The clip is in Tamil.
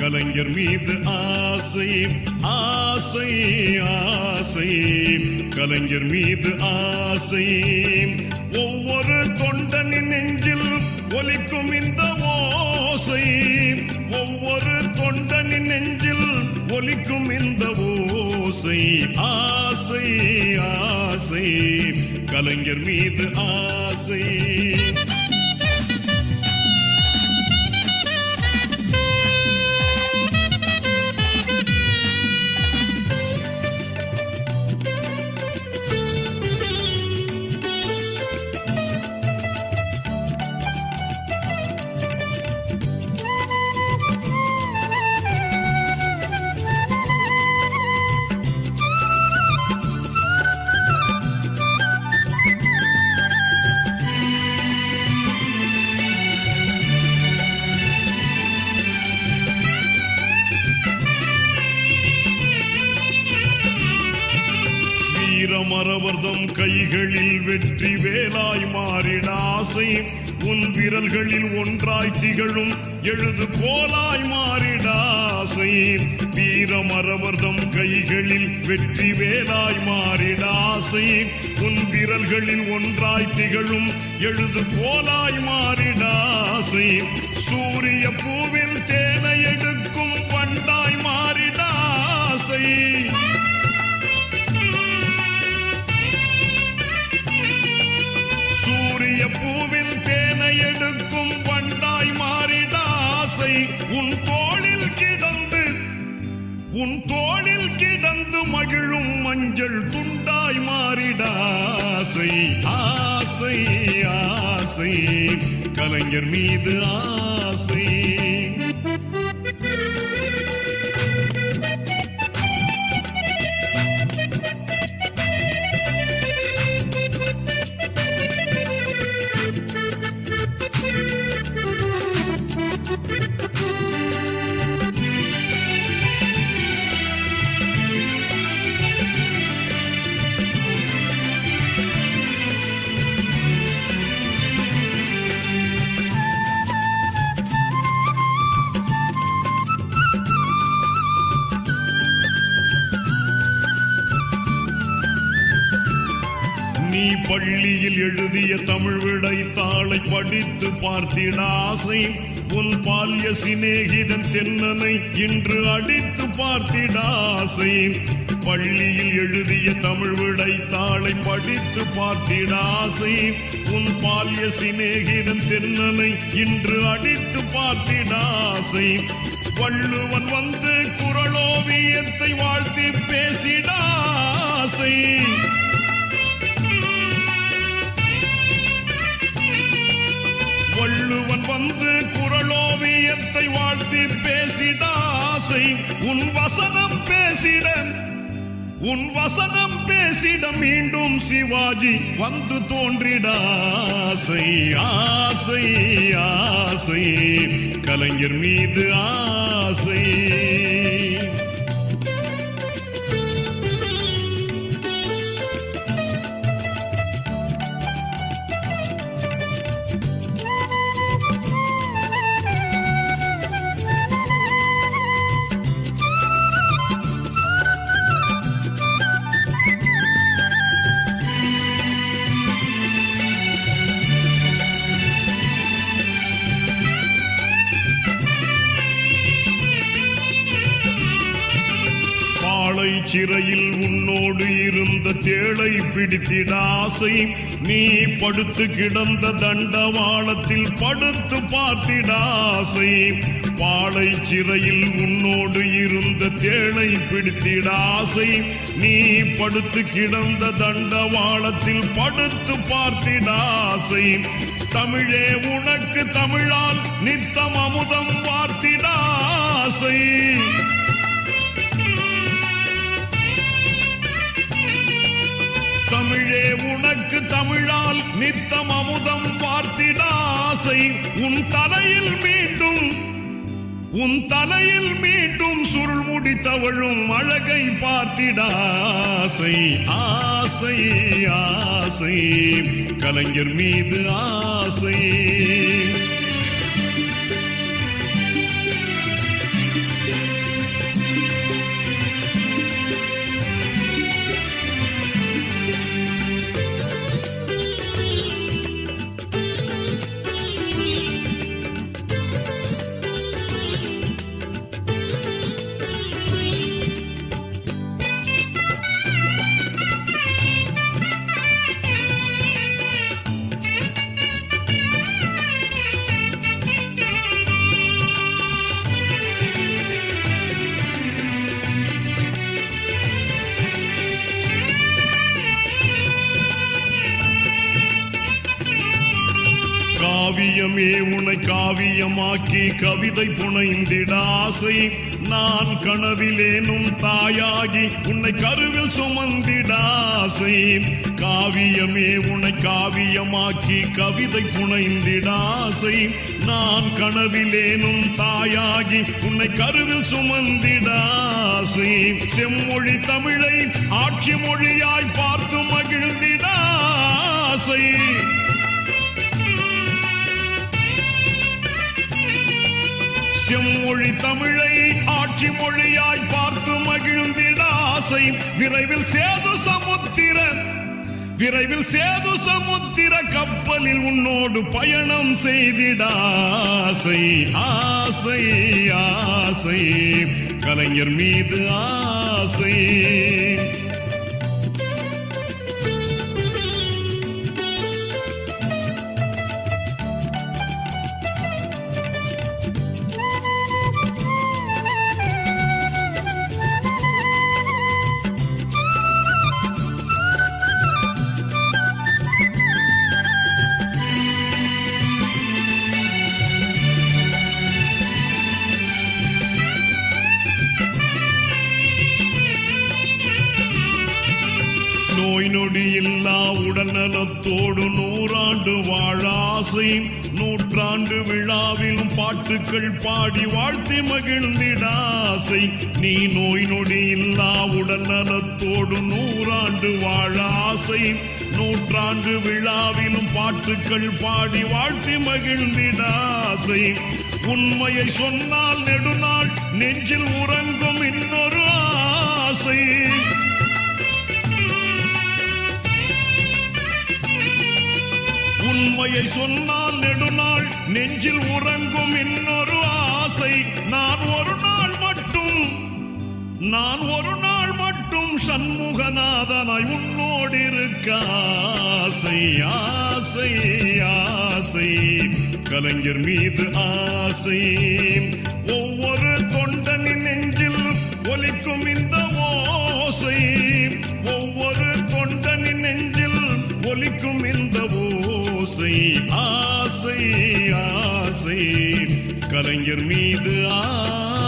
கலைஞர் மீது ஆசை ஆசை ஆசை. கலைஞர் மீது ஆசை. ஒவ்வொரு தொண்டனின் நெஞ்சில் ஒலிக்கும் இந்த ஓசை. ஒவ்வொரு தொண்டனின் நெஞ்சில் ஒலிக்கும் இந்த ஓசை. ஆசை ஆசை. கலைஞர் மீது ஆசை. வீரமரவர்தம் கைகளில் வெற்றி வேலாய் மாறிட ஆசை உன் விரல்களில் ஒன்றாய் திகழும் எழுது கோலாய் மாறிட ஆசை. வீரமரவர்தம் கைகளில் வெற்றி வேலாய் மாறிட ஆசை உன் விரல்களில் ஒன்றாய் திகழும் எழுது கோலாய் மாறிட ஆசை. சூரிய பூவில் தேனை எடுக்கும் பண்டாய் மாறிட ஆசை. உன் தோளில் கிடந்து மகிழும் மஞ்சள் துண்டாய் மாறிட ஆசை ஆசை ஆசை. கலைஞர் மீது ஆசை. பள்ளியில் எழுதிய தமிழ் விடை தாளை படித்து பார்த்திட ஆசை. உன் பால்ய சிநேகிதன் தென்னனை இன்று அடித்து பார்த்திட ஆசை. பள்ளியில் எழுதிய தமிழ் விடை தாளை படித்து பார்த்திட ஆசை. உன் பால்ய சிநேகிதன் தென்னனை இன்று அடித்து பார்த்திட ஆசை. வள்ளுவன் வந்து குரலோவியத்தை வாழ்த்தி பேசிட வந்து குரலோவியத்தை வாழ்த்தி பேசிட ஆசை. உன் வசனம் பேசிட உன் வசனம் பேசிட மீண்டும் சிவாஜி வந்து தோன்றிட ஆசை. ஆசை ஆசை. கலைஞர் மீது ஆசை. சிறையில் உன்னோடு இருந்த தேளை பிடித்திட ஆசை. நீ படுத்து கிடந்த தண்டவாளத்தில் படுத்து பார்த்திட ஆசை. பாளை சிறையில் உன்னோடு இருந்த தேளை பிடித்திட ஆசை. நீ படுத்து கிடந்த தண்டவாளத்தில் படுத்து பார்த்திட ஆசை. தமிழே உனக்கு தமிழால் நித்தம் அமுதம் பார்த்திட ஆசை. உனக்கு தமிழால் நித்தம் அமுதம் பார்த்திட ஆசை உன் தலையில் மீண்டும் உன் தலையில் மீண்டும் சுருள் முடித்தவழும் அழகை பார்த்திட ஆசை ஆசை ஆசை. கலைஞர் மீது ஆசை. காவியமே உனை காவியமாக்கி கவிதை புனைந்திட ஆசை. நான் கனவிலேனும் தாயாகி உன்னை கருவில் சுமந்திட ஆசை. காவியமே உனை காவியமாக்கி கவிதை புனைந்திட ஆசை. நான் கனவிலேனும் தாயாகி உன்னை கருவில் சுமந்திட ஆசை. செம்மொழி தமிழை ஆட்சி மொழியாய் பார்த்து மகிழ்ந்திட ஆசை. மொழி தமிழை ஆட்சி மொழியாய் பார்த்து மகிழ்ந்திட ஆசை. விரைவில் சேது சமுத்திர விரைவில் சேது சமுத்திர கப்பலில் உன்னோடு பயணம் செய்திட ஆசை ஆசை ஆசை. கலைஞர் மீது ஆசை. நோய் நொடி உடல்நலத்தோடு நூறாண்டு வாழாசை நூற்றாண்டு விழாவிலும் பாட்டுக்கள் பாடி வாழ்த்தி மகிழ்ந்திடாசை நீ நோய் நொடி இல்லா உடல்நலத்தோடு நூறாண்டு வாழாசை நூற்றாண்டு விழாவிலும் பாட்டுக்கள் பாடி வாழ்த்தி மகிழ்ந்திடாசை உண்மையை சொன்னால் நெடுநாள் நெஞ்சில் உறங்க உண்மையை சொன்னால் நெடுநாள் நெஞ்சில் உறங்கும் இன்னொரு ஆசை. நான் ஒரு நாள் மட்டும் நான் ஒரு நாள் மட்டும் சண்முகநாதனாய் உன்னோடு இருக்க ஆசை ஆசை ஆசை. கலைஞர் மீது ஆசை. ஒவ்வொரு தொண்டனின் நெஞ்சில் ஒலிக்கும் இந்த ஓசை. ஒவ்வொரு தொண்டனின் நெஞ்சில் ஒலிக்கும் இந்த ஓசை ஆசை ஆசை. கலைஞர் மீது ஆ